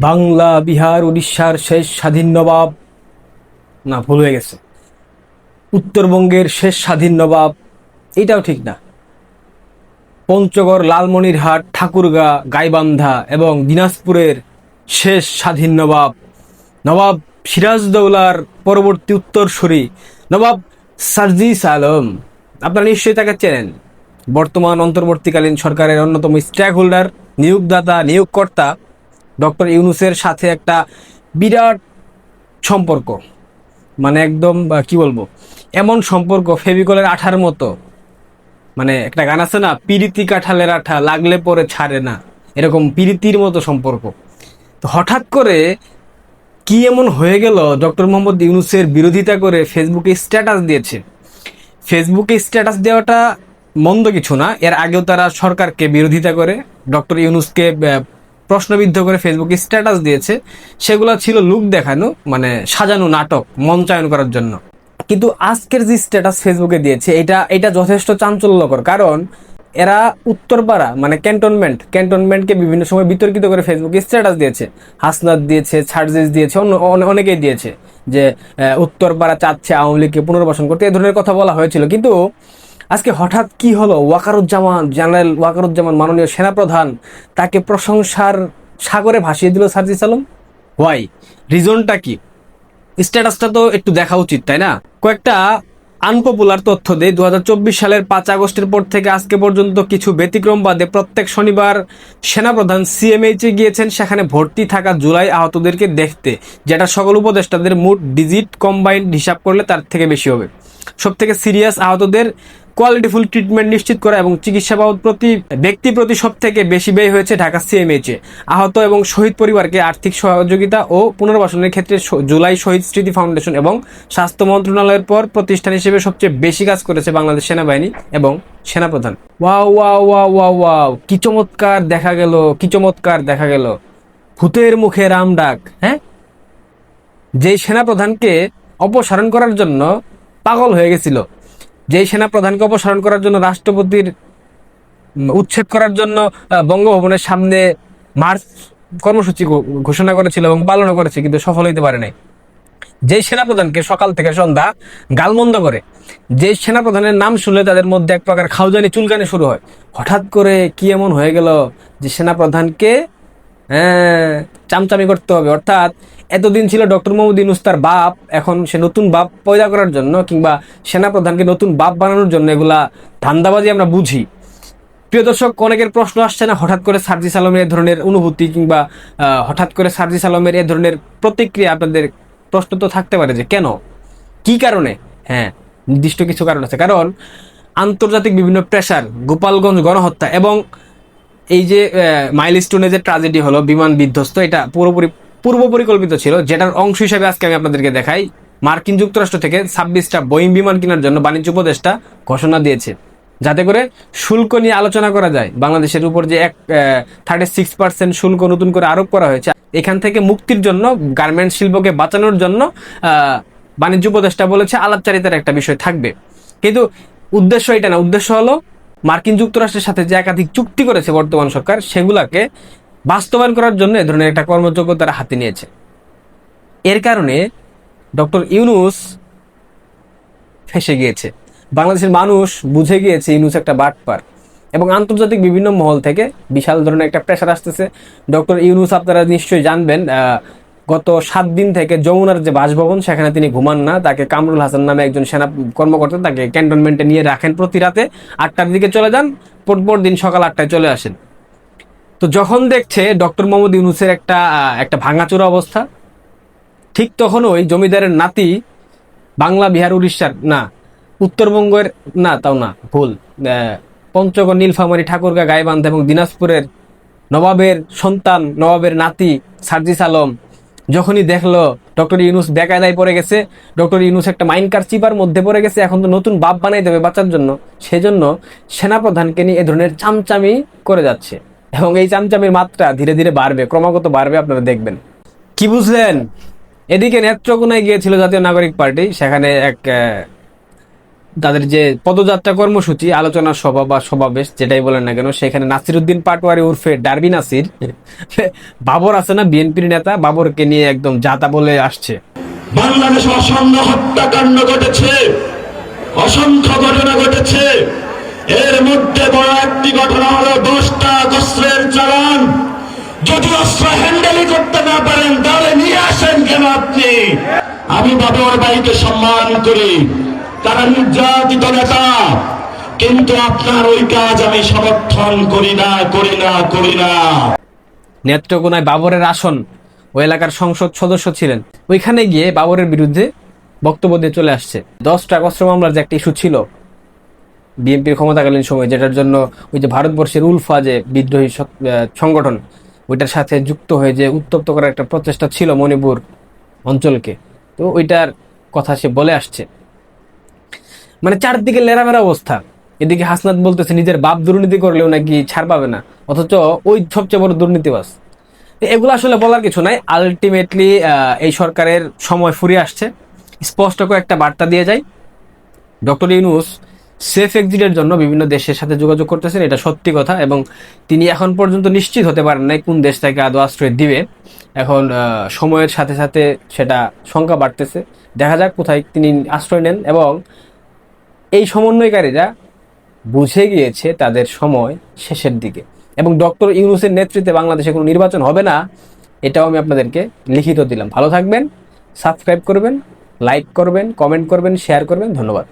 বাংলা, বিহার, উড়িষ্যার শেষ স্বাধীন নবাব। না, ভুল হয়ে গেছে। উত্তরবঙ্গের শেষ স্বাধীন নবাব, এটাও ঠিক না। পঞ্চগড়, লালমনিরহাট, ঠাকুরগা, গাইবান্ধা এবং দিনাজপুরের শেষ স্বাধীন নবাব। নবাব সিরাজদৌলার পরবর্তী উত্তরসূরি, নবাব সার্জিস আলম। আপনারা নিশ্চয়ই তাকে চেনেন। বর্তমান, অন্তর্বর্তীকালীন সরকারের অন্যতম স্টেক হোল্ডার নিয়োগদাতা, নিয়োগকর্তা ডক্টর ইউনুসের সাথে একটা বিরাট সম্পর্ক। মানে একদম কি বলব? এমন সম্পর্ক ফেভিকলের আঠার মতো। মানে একটা গান আছে না, পিরিতি কাঁঠালের আঠা লাগলে পরে ছাড়ে না। এরকম পিরিতির মতো সম্পর্ক। তো হঠাৎ করে কি এমন হয়ে গেল, ডক্টর মোহাম্মদ ইউনুসের বিরোধিতা করে ফেসবুকে স্ট্যাটাস দিয়েছে। ফেসবুকে স্ট্যাটাস দেওয়াটা মন্দ কিছু না, এর আগেও তারা সরকারকে বিরোধিতা করে, ডক্টর ইউনুসকে প্রশ্নবিদ্ধ করে ফেসবুকে স্ট্যাটাস দিয়েছে। সেগুলো ছিল লুক দেখানো মানে সাজানো নাটক, মঞ্চায়ন করার জন্য। কিন্তু আজকের যে স্ট্যাটাস ফেসবুকে দিয়েছে, এটা এটা যথেষ্ট চাঞ্চল্যকর। কারণ এরা উত্তরপাড়া মানে ক্যান্টনমেন্ট ক্যান্টনমেন্টকে বিভিন্ন সময় বিতর্কিত করে ফেসবুকে স্ট্যাটাস দিয়েছে। হাসনাত দিয়েছে ছার্জেস দিয়েছে, অন্য, অনে- অনেকেই দিয়েছে। যে উত্তরপাড়া চাচ্ছে, আওয়ামী লীগকে পুনর্বাসন করতে, এ ধরনের কথা বলা হয়েছিল। কিন্তু আজকে হঠাৎ কি হলো? ওয়াকারুজ্জামান, জেনারেল ওয়াকারুজ্জামান মাননীয় সেনাপ্রধান তাকে প্রশংসার সাগরে ভাসিয়ে দিল সার্জিস আলম ওয়াই রিজনটা কি? স্ট্যাটাসটা তো একটু দেখা উচিত, তাই না? কয়েকটা আনপপুলার তথ্য দেয় দু হাজার চব্বিশ সালের পাঁচ আগস্টের পর থেকে আজকে পর্যন্ত কিছু ব্যতিক্রম বাদে প্রত্যেক শনিবার সেনাপ্রধান সিএমএইচে গিয়েছেন। সেখানে ভর্তি থাকা জুলাই আহতদেরকে দেখতে, যেটা সকল উপদেষ্টাদের মোট ডিজিট কম্বাইন্ড হিসাব করলে তার থেকে বেশি হবে। সব থেকে সিরিয়াস আহতদের কোয়ালিটিফুল ট্রিটমেন্ট নিশ্চিত করা এবং চিকিৎসা বাবদ প্রতি ব্যক্তি প্রতি সব থেকে বেশি ব্যয় হয়েছে ঢাকা সিএমএইচে আহত এবং শহীদ পরিবারকে আর্থিক সহযোগিতা ও পুনর্বাসনের ক্ষেত্রে জুলাই শহীদ স্মৃতি ফাউন্ডেশন এবং স্বাস্থ্য মন্ত্রণালয়ের পর প্রতিষ্ঠান হিসেবে সবচেয়ে বেশি কাজ করেছে বাংলাদেশ সেনাবাহিনী এবং সেনাপ্রধান। ওয়াও ওয়া ওয়া ওয়া ওয়া কি চমৎকার দেখা গেল, কি চমৎকার দেখা গেল। ভূতের মুখে রাম ডাক হ্যাঁ? যেই সেনাপ্রধানকে অপসারণ করার জন্য পাগল হয়ে গেছিল। যেই সেনাপ্রধানকে অপসারণ করার জন্য রাষ্ট্রপতির উচ্ছেদ করার জন্য বঙ্গভবনের সামনে মার্চ কর্মসূচি ঘোষণা করেছিল এবং পালন করেছে, কিন্তু সফল হইতে পারে নাই। যেই সেনাপ্রধানকে সকাল থেকে সন্ধ্যা গালমন্দ করে, যে সেনাপ্রধানের নাম শুনলে তাদের মধ্যে এক প্রকার খাউজানি চুলকানি শুরু হয়। হঠাৎ করে কি এমন হয়ে গেল যে সেনাপ্রধানকে হ্যাঁ চামচামি করতে হবে। অর্থাৎ এতদিন ছিল ডক্টর মোহাম্মদ ইউনুস তার বাপ, এখন সে নতুন বাপ পয়দা করার জন্য কিংবা সেনাপ্রধানকে নতুন বাপ বানানোর জন্য এগুলা ধান্দাবাজি আমরা বুঝি। প্রিয় দর্শক, অনেকের প্রশ্ন আসছে না, হঠাৎ করে সার্জিস আলমের এ ধরনের অনুভূতি কিংবা হঠাৎ করে সার্জিস আলমের এ ধরনের প্রতিক্রিয়া আপনাদের প্রশ্ন তো থাকতে পারে যে কেন? কি কারণে? হ্যাঁ নির্দিষ্ট কিছু কারণ আছে। কারণ আন্তর্জাতিক বিভিন্ন প্রেশার গোপালগঞ্জ গণহত্যা এবং এই যে মাইলস্টোনে যে ট্রাজেডি হলো, বিমান বিধ্বস্ত, এটা পুরোপুরি, পূর্ব পরিকল্পিত ছিল, যেটার অংশ হিসাবে আজকে আমি আপনাদেরকে দেখাই। মার্কিন যুক্তরাষ্ট্র থেকে ছাব্বিশটা বোয়িং বিমান কেনার জন্য বাণিজ্য উপদেষ্টা ঘোষণা দিয়েছে। যাতে করে শুল্ক নিয়ে আলোচনা করা যায়। বাংলাদেশের উপর যে এক থার্টি সিক্স পার্সেন্ট শুল্ক নতুন করে আরোপ করা হয়েছে, এখান থেকে মুক্তির জন্য গার্মেন্ট শিল্পকে বাঁচানোর জন্য বাণিজ্য উপদেষ্টা বলেছে, আলাপচারিতার একটা বিষয় থাকবে। কিন্তু উদ্দেশ্য এটা না, উদ্দেশ্য হলো মার্কিন যুক্তরাষ্ট্রের সাথে যে একাধিক চুক্তি করেছে বর্তমান সরকার, সেগুলাকে বাস্তবায়ন করার জন্য এ ধরনের একটা কর্মযোগ্য তারা হাতে নিয়েছে। এর কারণে ডক্টর ইউনুস ফেসে গিয়েছে। বাংলাদেশের মানুষ বুঝে গিয়েছে ইউনুস একটা বাটপার। এবং আন্তর্জাতিক বিভিন্ন মহল থেকে বিশাল ধরনের একটা প্রেশার আসতেছে। ডক্টর ইউনুস আপনারা নিশ্চয়ই জানবেন গত সাত দিন থেকে যমুনার যে বাসভবন, সেখানে তিনি ঘুমান না। তাকে কামরুল হাসান নামে একজন সেনা কর্মকর্তা তাকে ক্যান্টনমেন্টে নিয়ে রাখেন প্রতি রাতে আটটার দিকে চলে যান। পরপর দিন সকাল আটটায় চলে আসেন। তো যখন দেখছে ডক্টর মোহাম্মদ ইউনুসের একটা একটা ভাঙাচোরা অবস্থা, ঠিক তখন ওই জমিদারের নাতি বাংলা, বিহার, উড়িষ্যার, না, উত্তরবঙ্গের, না, তাও না, ভুল পঞ্চগড়, নীলফামারী, ঠাকুরগা, গাইবান্ধা এবং দিনাজপুরের নবাবের সন্তান, নবাবের নাতি সার্জিস আলম যখনই দেখল ডক্টর ইউনুস বেকায়দায় পড়ে গেছে, ডক্টর ইউনুস একটা মাইন কার চিপার মধ্যে পড়ে গেছে, এখন তো নতুন বাপ বানাই দেবে বাচ্চার জন্য। সেজন্য সেনাপ্রধানকে নিয়ে এ ধরনের চামচামি করে যাচ্ছে। এবং এই চামচামির মাত্রা ধীরে ধীরে বাড়বে, ক্রমাগত বাড়বে, আপনারা দেখবেন। কি বুঝলেন? এদিকে নেত্রকোনায় গিয়েছিল জাতীয় নাগরিক পার্টি, সেখানে এক তাদের যে পদযাত্রা কর্মসূচি, আলোচনা সভা বা সমাবেশ, যেটাই বলেন না কেন, সেখানে নাসিরুদ্দিন পাটোয়ারি উর্ফে ডারবি নাসির, বাবর আছে না, বিএনপির নেতা, বাবরকে নিয়ে একদম যাতা বলে আসছে। বাংলাদেশে অসংখ্য হত্যাকাণ্ড ঘটেছে, অসংখ্য ঘটনা ঘটেছে। এর মধ্যে বড় একটি ঘটনা হলো দশটা অস্ত্রের চালান। যদি অস্ত্র হ্যান্ডেলই করতে না পারেন, তাহলে নিয়ে আসেন কেন আপনি? আমি বাবর ভাইকে সম্মান করি। তারা নির্যাতিত নেতা। কিন্তু আপনার ওই কাজ আমি সমর্থন করি না করি না করি না। নেত্রকোনায় বাবরের আসন ওই এলাকার সংসদ সদস্য ছিলেন। ওইখানে গিয়ে বাবরের বিরুদ্ধে বক্তব্য দিয়ে চলে আসছে। দশটা অস্ত্র মামলার যে একটা ইস্যু ছিল বিএনপির ক্ষমতাকালীন সময়, যেটার জন্য ওই যে ভারতবর্ষের উলফা যে বিদ্রোহী সংগঠন, ওইটার সাথে যুক্ত হয়ে যে উত্তপ্ত করার একটা প্রচেষ্টা ছিল মণিপুর অঞ্চলকে, তো ওইটার কথা সে বলে আসছে। মানে চারদিকে লেরামেরা অবস্থা। এদিকে হাসনাত বলতেছে, নিজের বাপ দুর্নীতি করলেও নাকি ছাড় পাবে না। অথচ ওই সবচেয়ে বড় দুর্নীতিবাস এগুলো আসলে বলার কিছু নাই। আলটিমেটলি এই সরকারের সময় ফুরিয়ে আসছে। স্পষ্ট করে একটা বার্তা দিয়ে যায় ডক্টর ইউনুস সেফ এক্সিটের জন্য বিভিন্ন দেশের সাথে যোগাযোগ করতেছেন, এটা সত্যি কথা, এবং তিনি এখন পর্যন্ত নিশ্চিত হতে পারেন নাই কোন দেশ তাকে আদৌ আশ্রয় দিবে। এখন সময়ের সাথে সাথে সেটা সংখ্যা বাড়তেছে। দেখা যাক কোথায় তিনি আশ্রয় নেন, এবং এই সমন্বয়কারীরা বুঝে গিয়েছে তাদের সময় শেষের দিকে। এবং ডক্টর ইউনুসের নেতৃত্বে বাংলাদেশে কোনো নির্বাচন হবে না, এটাও আমি আপনাদেরকে লিখিত দিলাম। ভালো থাকবেন, সাবস্ক্রাইব করবেন, লাইক করবেন, কমেন্ট করবেন, শেয়ার করবেন। ধন্যবাদ।